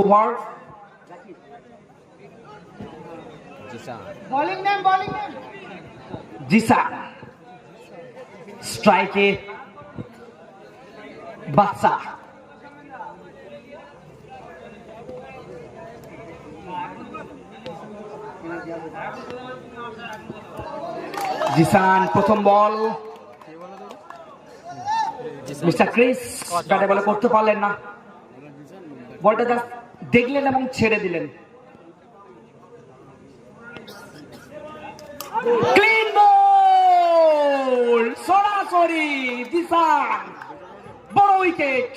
Over bowling name bowling name Jisan স্ট্রাইকে বাচ্চা জিসান প্রথম বল। মিস্টার ক্রিস ব্যাটে বলে করতে পারলেন না। বলটা জাস্ট দেখলেন এবং ছেড়ে দিলেন। সরাসরি দিশা বড় উইকেট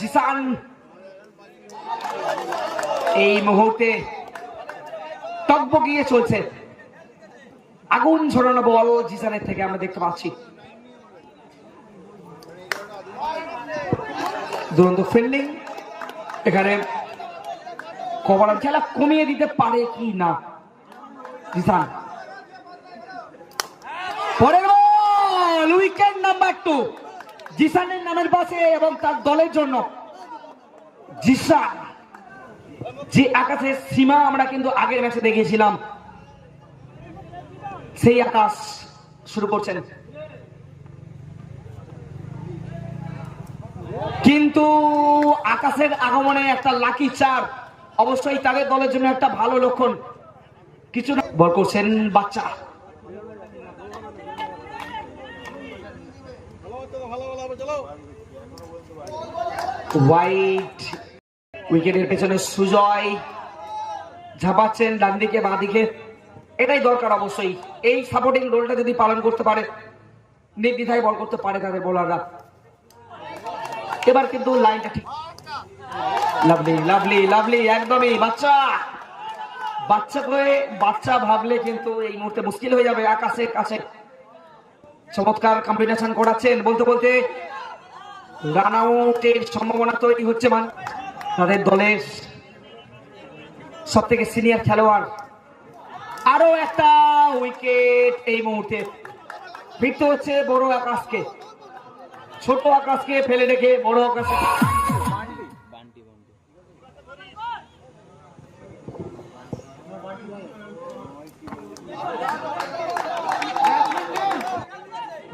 জিসান এই মুহূর্তে চলছে। আগুন ঝরানো বল জিসানের থেকে আমরা দেখতে পাচ্ছি। দুরন্ত ফিল্ডিং এখানে কভার খেলা কমিয়ে দিতে পারে কি না? জিসান। পরের বল উইকেট নাম্বার টু জিসানের নামের পাশে এবং তার দলের জন্য। জিসান যে আকাশের সীমা আমরা কিন্তু আগের ম্যাচে দেখিয়েছিলাম, সেই আকাশ শুরু করছেন। কিন্তু আকাশের আগমনে একটা লাকি চার, অবশ্যই তাদের দলের জন্য একটা ভালো লক্ষণ। কিছু বল করছেন বাচ্চা। হোয়াইট উইকেটের পেছনে সুজয় ঝাঁপাচ্ছেন ডান দিকে বাঁ দিকে এটাই দরকার অবশ্যই। এই সাপোর্টিং রোলটা যদি পালন করতে পারে, নির্দ্বিধায় বল করতে পারে তাদের বোলাররা এবার কিন্তু লাইনটা ঠিক লাভলি লাভলি লাভলি একদমই। বাচ্চা! বাচ্চা করে বাচ্চা ভাবলে কিন্তু এই মুহূর্তে মুশকিল হয়ে যাবে। আকাশের কাছে। চমৎকার কম্বিনেশন করাচ্ছেন বলতে বলতে। রান আউটের সম্ভাবনা তৈরি হচ্ছে মান তাদের দলের সব থেকে সিনিয়র খেলোয়াড়। আরও একটা উইকেট এই মুহূর্তে। ফিরতে হচ্ছে বড় আকাশকে। ছোট আকাশকে ফেলে রেখে বড় আকাশকে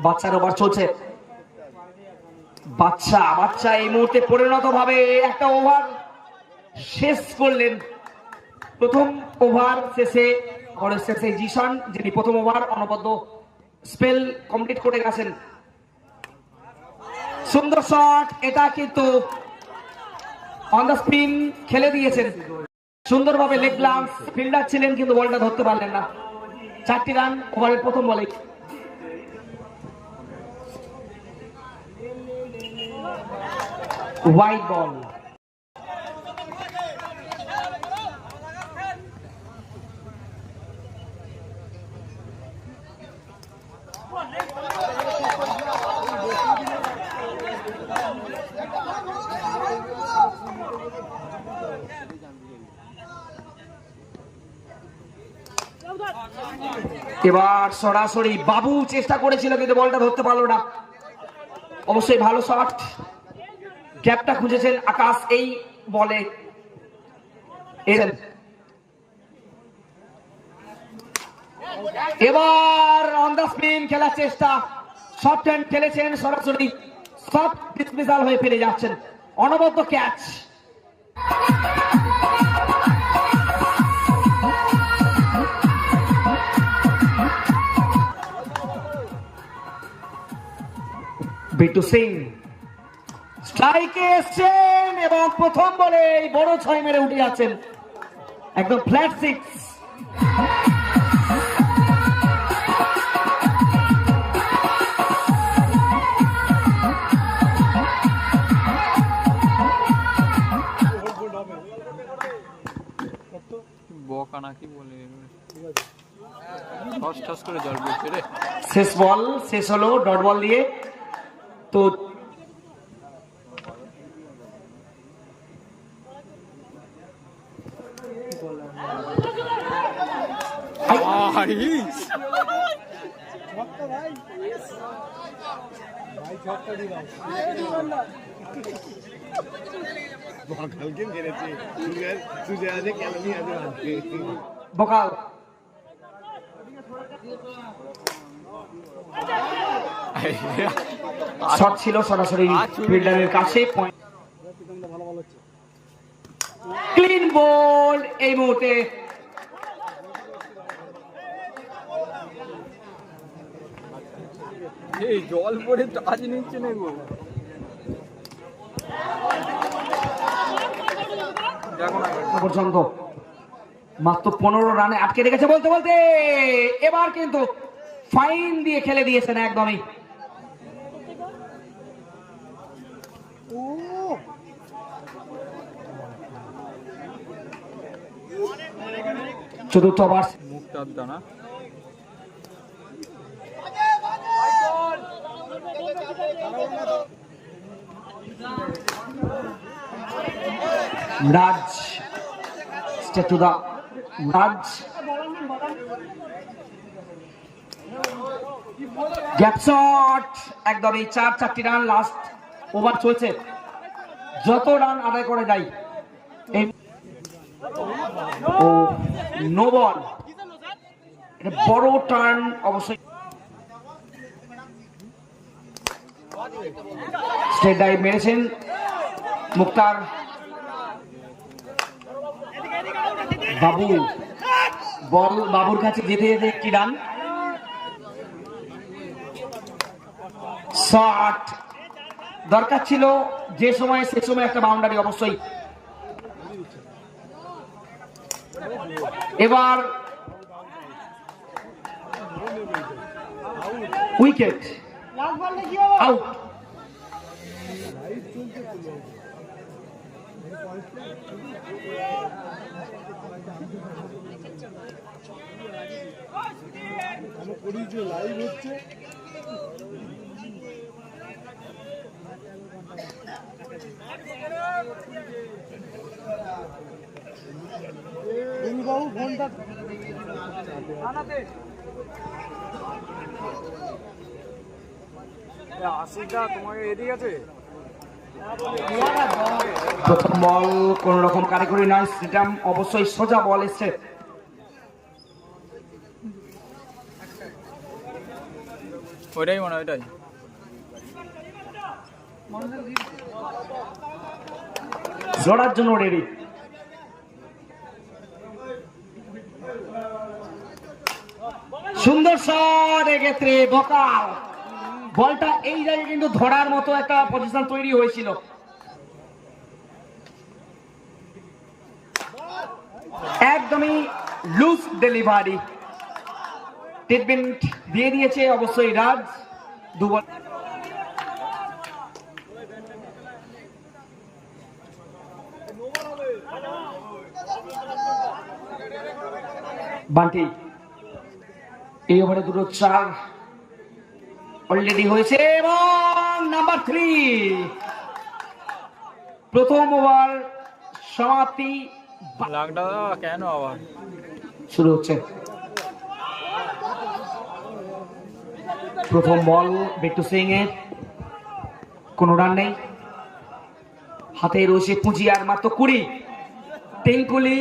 বাচ্চার ওভার চলছে। বাচ্চা বাচ্চা এই মুহূর্তে পরিণত ভাবে একটা ওভার শেষ করলেন। প্রথম ওভার শেষে শেষে জিশান, যিনি প্রথম ওভার অনবদ্য স্পেল কমপ্লিট করে গেছেন। সুন্দর শট, এটা কিন্তু অন দ্য স্পিন খেলে দিয়েছেন। সুন্দরভাবে লেগ গ্লান্স ফিল্ডার ছিলেন কিন্তু বলটা ধরতে পারলেন না। চারটি রান ওভারের প্রথম বলে। হোয়াইট বল এবার সরাসরি বাবু চেষ্টা করেছিল, কিন্তু বলটা ধরতে পারল না। অবশ্যই ভালো শট গ্যাপটা খুঁজেছেন আকাশ, এই বলে। এবার অন দ্য স্পিন খেলার চেষ্টা। সফট হ্যান্ড খেলেছেন সরাসরি। সফট ডিসমিসাল হয়ে ফিরে যাচ্ছেন। অনবদ্য ক্যাচ বিটু সিং স্ট্রাইকে এসছেন এবং প্রথম বলে এই বড় ছয় মেরে উঠে যাচ্ছেন। একদম ফ্ল্যাট সিক্স নাকি বলে? ঠস ঠস করে জল শেষ বল শেষ হলো ডট বল দিয়ে। তো আইস কালকে মেরেছে সুজয় সুজয় আছে কেন নিয়ে আছে ভাবছে বকাল। শট ছিল সরাসরি ফিল্ডারের কাছে ক্লিন বল এই মুহূর্তে এই জল পড়ে টাচ নিচ্ছে না। গো পর্যন্ত মাত্র পনেরো রানে আটকে রেখেছে বলতে বলতে। এবার কিন্তু ফাইন দিয়ে খেলে দিয়েছেন একদমই। চতুর্থ ওভার। রাজ গ্যাপ শট একদমই চার চারটি রান লাস্ট ওভার চলছে। যত রান আদায় করে যাই এই ও নো বল বড় টার্ন অবশ্যই। স্টেট ডাইভ মেরেছেন মুক্তার বাবু। বল বাবুর কাছে যেতে যেতে একটি রান। শট দরকার ছিল যে সময়, সে সময় একটা বাউন্ডারি অবশ্যই এবার উইকেট। আউট লাইভ হচ্ছে বাবু ফোনটা আশিটা তোমাকে এদিকে আছে? প্রথম বল কোন রকম কারিগরি নয় সেটা অবশ্যই সোজা বল এসছে। ওইটাই মনে হয় ওইটাই। জড়ার জন্য রেডি সুন্দর শট এক্ষেত্রে বকাল। বলটা এই জায়গায় কিন্তু ধরার মতো একটা পজিশন তৈরি হয়েছিল। একদমই লুজ ডেলিভারি ট্রিটমেন্ট দিয়ে দিয়েছে অবশ্যই রাজ। দু বল বান্টি। এই ওভারে দুটো চার অলরেডি হয়েছে এবং নাম্বার থ্রি প্রথম ওভার সমাপ্তি। কেন আবার? শুরু হচ্ছে। প্রথম বল বিট্টু সিং এর। কোনো রান নেই। হাতে রয়েছে পুঁজি আর মাত্র কুড়ি। টেঙ্কুলি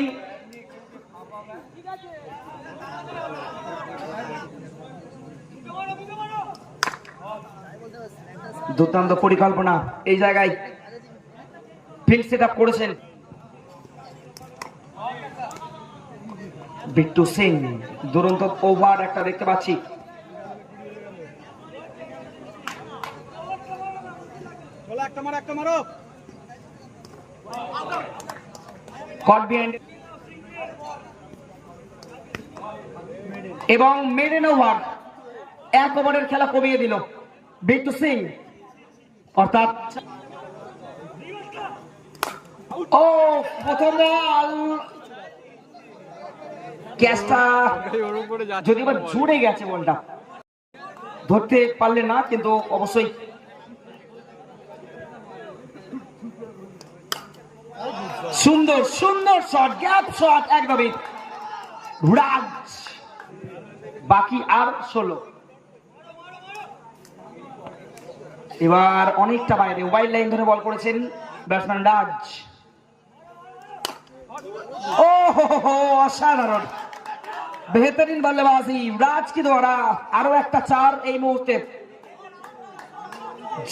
দুর্দান্ত পরিকল্পনা। এই জায়গায় ফিল্ড সেট আপ করেছেন। বিট্টু সিং দুরন্ত ওভার একটা দেখতে পাচ্ছি। এবং মেডেন ওভার এক ওভারের খেলা কমিয়ে দিল। বিট্টু সিং অর্থাৎ ও প্রথম ক্যাচটা যদি এবার জুড়ে গেছে বলটা, ধরতে পারলে না, কিন্তু অবশ্যই সুন্দর সুন্দর শট গ্যাপ শট একদমই। রাজ, বাকি আর ষোলো। এবার অনেকটা বাইরে ওয়াইল্ড লাইন ধরে বল করেছেন ব্যাটসম্যান রাজ। ও অসাধারণ। বেহতরিন বল্লেবাজি রাজ কি দ্বারা আরও একটা চার এই মুহূর্তে।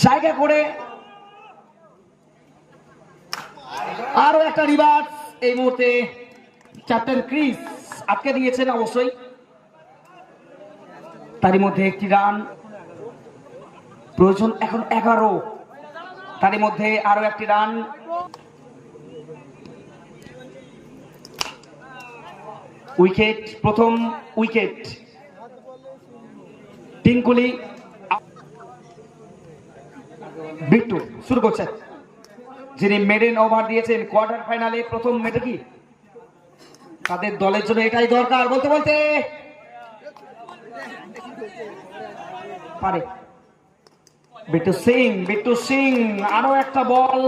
জায়গা করে আরও একটা রিভার্স এই মুহূর্তে ক্যাপ্টেন ক্রিস আটকে দিয়েছেন অবশ্যই। তারই মধ্যে একটি রান প্রয়োজন এখন এগারো। তারই মধ্যে আরও একটি রান। উইকেট, প্রথম উইকেট। টিঙ্কুলি। বিট্টু, শুরু করছে। যিনি মেডেন ওভার দিয়েছেন, কোয়ার্টার ফাইনালে প্রথম মেটে কি? তাদের দলের জন্য এটাই দরকার, বলতে বলতে। পারে। বিট্টু সিং বিট্টু সিং আরও একটা বল,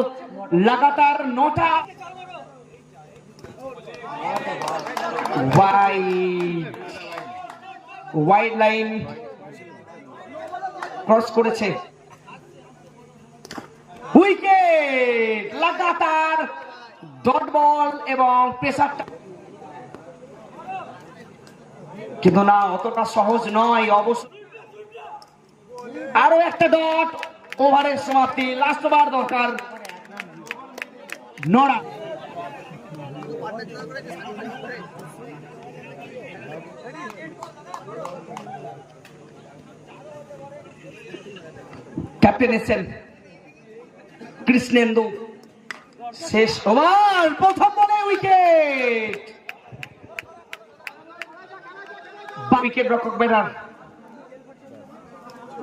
লাগাতার নটা। ওয়াইড লাইন ক্রস করেছে। উইকেট লাগাতার ডট বল এবং প্রেসারটা কিন্তু না, অতটা সহজ নয়, অবশ্য আরও একটা ডট, ওভারের সমাপ্তি লাস্ট ওভার দরকার। নড়া। ক্যাপ্টেন এসছেন কৃষ্ণেন্দু। শেষ ওভার, প্রথম বলে উইকেট। উইকেট রক্ষক ব্যাটার।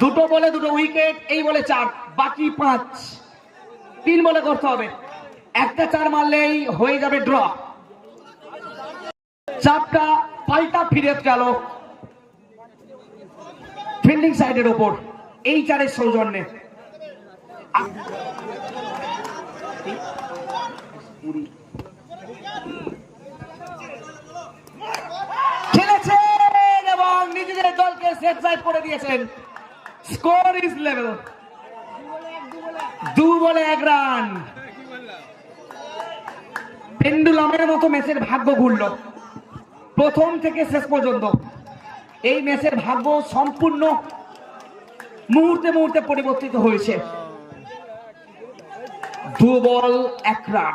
দুটো বলে দুটো উইকেট, এই বলে চার, বাকি পাঁচ। তিন বলে করতে হবে। একটা চার মারলেই হয়ে যাবে ড্র। চারটা পাল্টা ফিরে গেল। ফিল্ডিং সাইডের ওপর। এই চারের সৌজন্যে। খেলেছেন এবং নিজেদের দলকে সেট করে দিয়েছেন। স্কোর ইজ লেভেল দু বলে এক রান। পেন্ডুলামের মতো ম্যাচের ভাগ্য ঘুরল। প্রথম থেকে শেষ পর্যন্ত। এই ম্যাচের ভাগ্য সম্পূর্ণ মুহূর্তে মুহূর্তে পরিবর্তিত হয়েছে। দু বল, এক রান।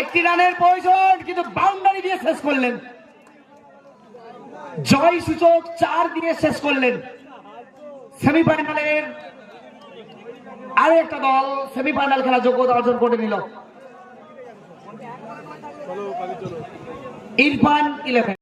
একটি রানের প্রয়োজন, কিন্তু বাউন্ডারি দিয়ে শেষ করলেন। জয় সূচক চার দিয়ে শেষ করলেন। সেমিফাইনালের আরও একটা দল সেমিফাইনাল খেলা যোগ্যতা অর্জন করে নিল। ইরফান ইলেভেন।